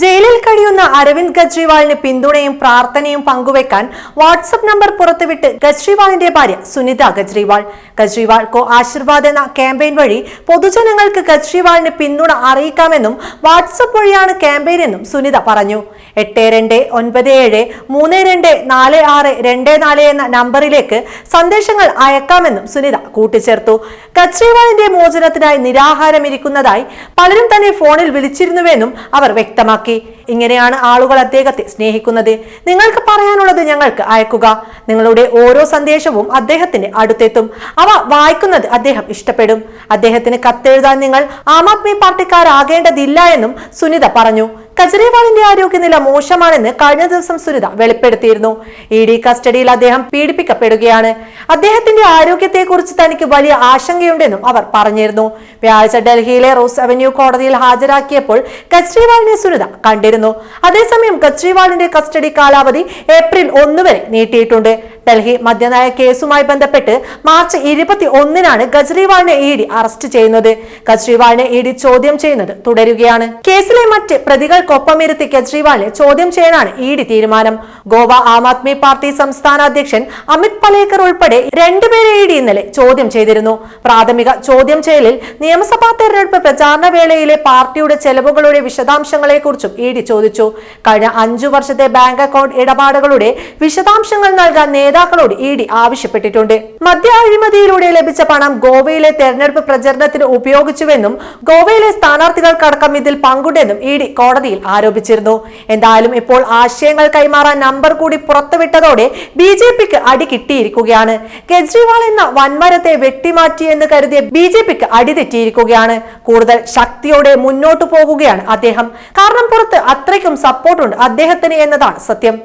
ജയിലിൽ കഴിയുന്ന അരവിന്ദ് കെജ്രിവാളിന് പിന്തുണയും പ്രാർത്ഥനയും പങ്കുവെക്കാൻ വാട്സപ്പ് നമ്പർ പുറത്തുവിട്ട് കെജ്രിവാളിന്റെ ഭാര്യ സുനിത കെജ്രിവാൾ. കെജ്രിവാൾ കോ ആശീർവാദ് എന്ന ക്യാമ്പയിൻ വഴി പൊതുജനങ്ങൾക്ക് കെജ്രിവാളിന് പിന്തുണ അറിയിക്കാമെന്നും വാട്സപ്പ് വഴിയാണ് ക്യാമ്പയിൻ എന്നും സുനിത പറഞ്ഞു. എട്ട് രണ്ട് ഒൻപത് ഏഴ് മൂന്ന് രണ്ട് നാല് ആറ് രണ്ട് നാല് എന്ന നമ്പറിലേക്ക് സന്ദേശങ്ങൾ അയക്കാമെന്നും സുനിത കൂട്ടിച്ചേർത്തു. കെജ്രിവാളിന്റെ മോചനത്തിനായി നിരാഹാരമിരിക്കുന്നതായി പലരും തന്നെ ഫോണിൽ വിളിച്ചിരുന്നുവെന്നും അവർ വ്യക്തമാക്കി. ഇങ്ങനെയാണ് ആളുകൾ അദ്ദേഹത്തെ സ്നേഹിക്കുന്നത്. നിങ്ങൾക്ക് പറയാനുള്ളത് ഞങ്ങൾക്ക് അയക്കുക. നിങ്ങളുടെ ഓരോ സന്ദേശവും അദ്ദേഹത്തിന്റെ അടുത്തെത്തും. അവ വായിക്കുന്നത് അദ്ദേഹം ഇഷ്ടപ്പെടും. അദ്ദേഹത്തിന് കത്തെഴുതാൻ നിങ്ങൾ ആം ആദ്മി പാർട്ടിക്കാരാകേണ്ടതില്ല എന്നും സുനിത പറഞ്ഞു. കെജ്രിവാളിന്റെ ആരോഗ്യനില മോശമാണെന്ന് കഴിഞ്ഞ ദിവസം സുനിത വെളിപ്പെടുത്തിയിരുന്നു. ഇ ഡി കസ്റ്റഡിയിൽ അദ്ദേഹം പീഡിപ്പിക്കപ്പെടുകയാണ്. അദ്ദേഹത്തിന്റെ ആരോഗ്യത്തെക്കുറിച്ച് തനിക്ക് വലിയ ആശങ്കയുണ്ടെന്നും അവർ പറഞ്ഞിരുന്നു. വ്യാഴാഴ്ച ഡൽഹിയിലെ റോസ് അവന്യൂ കോടതിയിൽ ഹാജരാക്കിയപ്പോൾ കെജ്രിവാളിനെ സുനിത കണ്ടിരുന്നു. അതേസമയം കെജ്രിവാളിന്റെ കസ്റ്റഡി കാലാവധി ഏപ്രിൽ ഒന്ന് വരെ നീട്ടിയിട്ടുണ്ട്. ഡൽഹി മദ്യനയ കേസുമായി ബന്ധപ്പെട്ട് മാർച്ച് ഇരുപത്തി ഒന്നിനാണ് കെജ്രിവാളിനെ ഇ ഡി അറസ്റ്റ് ചെയ്യുന്നത്. കെജ്രിവാളിനെ ഇ ഡി ചോദ്യം ചെയ്യുന്നത് തുടരുകയാണ്. കേസിലെ മറ്റ് പ്രതികൾക്കൊപ്പമിരുത്തി കെജ്രിവാളിനെ ചോദ്യം ചെയ്യാനാണ് ഇ ഡി തീരുമാനം. ഗോവ ആം ആദ്മി പാർട്ടി സംസ്ഥാന അധ്യക്ഷൻ അമിത് പലേക്കർ ഉൾപ്പെടെ രണ്ടുപേരെ ഇ ഡി ഇന്നലെ ചോദ്യം ചെയ്തിരുന്നു. പ്രാഥമിക ചോദ്യം ചെയ്യലിൽ നിയമസഭാ തെരഞ്ഞെടുപ്പ് പ്രചാരണ വേളയിലെ പാർട്ടിയുടെ ചെലവുകളുടെ വിശദാംശങ്ങളെക്കുറിച്ചും ഇ ഡി ചോദിച്ചു. കഴിഞ്ഞ അഞ്ചു വർഷത്തെ ബാങ്ക് അക്കൗണ്ട് ഇടപാടുകളുടെ വിശദാംശങ്ങൾ നൽകാൻ നേതാക്കളോട് ഇ ഡി ആവശ്യപ്പെട്ടിട്ടുണ്ട്. മദ്യ അഴിമതിയിലൂടെ ലഭിച്ച പണം ഗോവയിലെ തെരഞ്ഞെടുപ്പ് പ്രചരണത്തിന് ഉപയോഗിച്ചുവെന്നും ഗോവയിലെ സ്ഥാനാർത്ഥികൾക്കടക്കം ഇതിൽ പങ്കുണ്ടെന്നും ഇ ഡി കോടതിയിൽ ആരോപിച്ചിരുന്നു. എന്തായാലും ഇപ്പോൾ ആശയങ്ങൾ കൈമാറാൻ നമ്പർ കൂടി പുറത്തുവിട്ടതോടെ ബി ജെ പിക്ക് അടി കിട്ടിയിരിക്കുകയാണ്. കെജ്രിവാൾ എന്ന വൻമരത്തെ വെട്ടിമാറ്റി എന്ന് കരുതിയ ബി ജെ പിക്ക് അടിതെറ്റിയിരിക്കുകയാണ് കൂടുതൽ ശക്തിയോടെ മുന്നോട്ടു പോകുകയാണ് അദ്ദേഹം. കാരണം പുറത്ത് അത്രയ്ക്കും സപ്പോർട്ടുണ്ട് അദ്ദേഹത്തിന് എന്നതാണ് സത്യം.